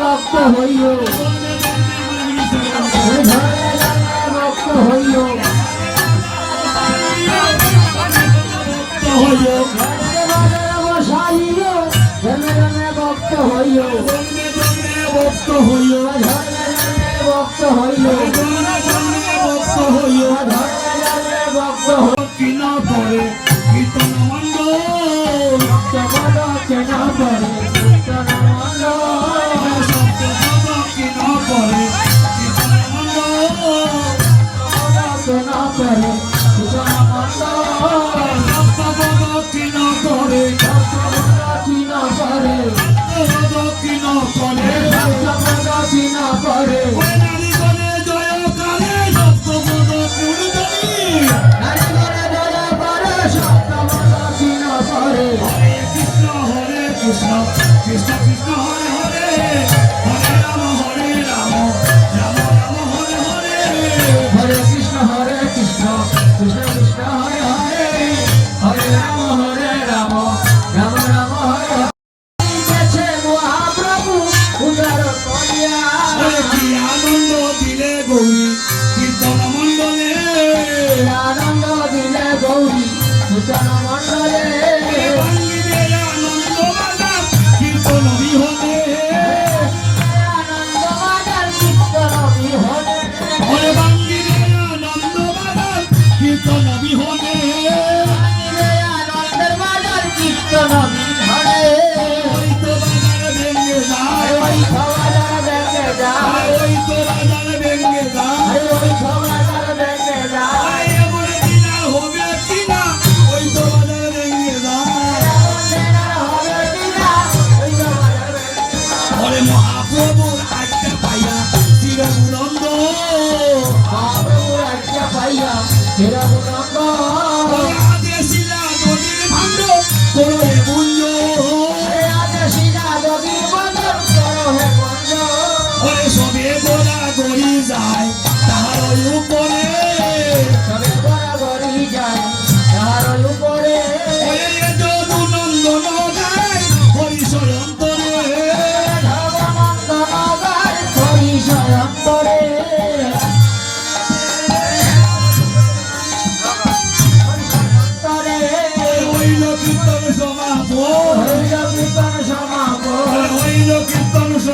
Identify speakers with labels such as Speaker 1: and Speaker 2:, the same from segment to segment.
Speaker 1: ভক্ত হইল
Speaker 2: ভক্ত হইল ভক্ত হইল
Speaker 1: ভক্ত
Speaker 2: হইল ভক্ত
Speaker 1: হইল Será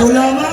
Speaker 1: Ulama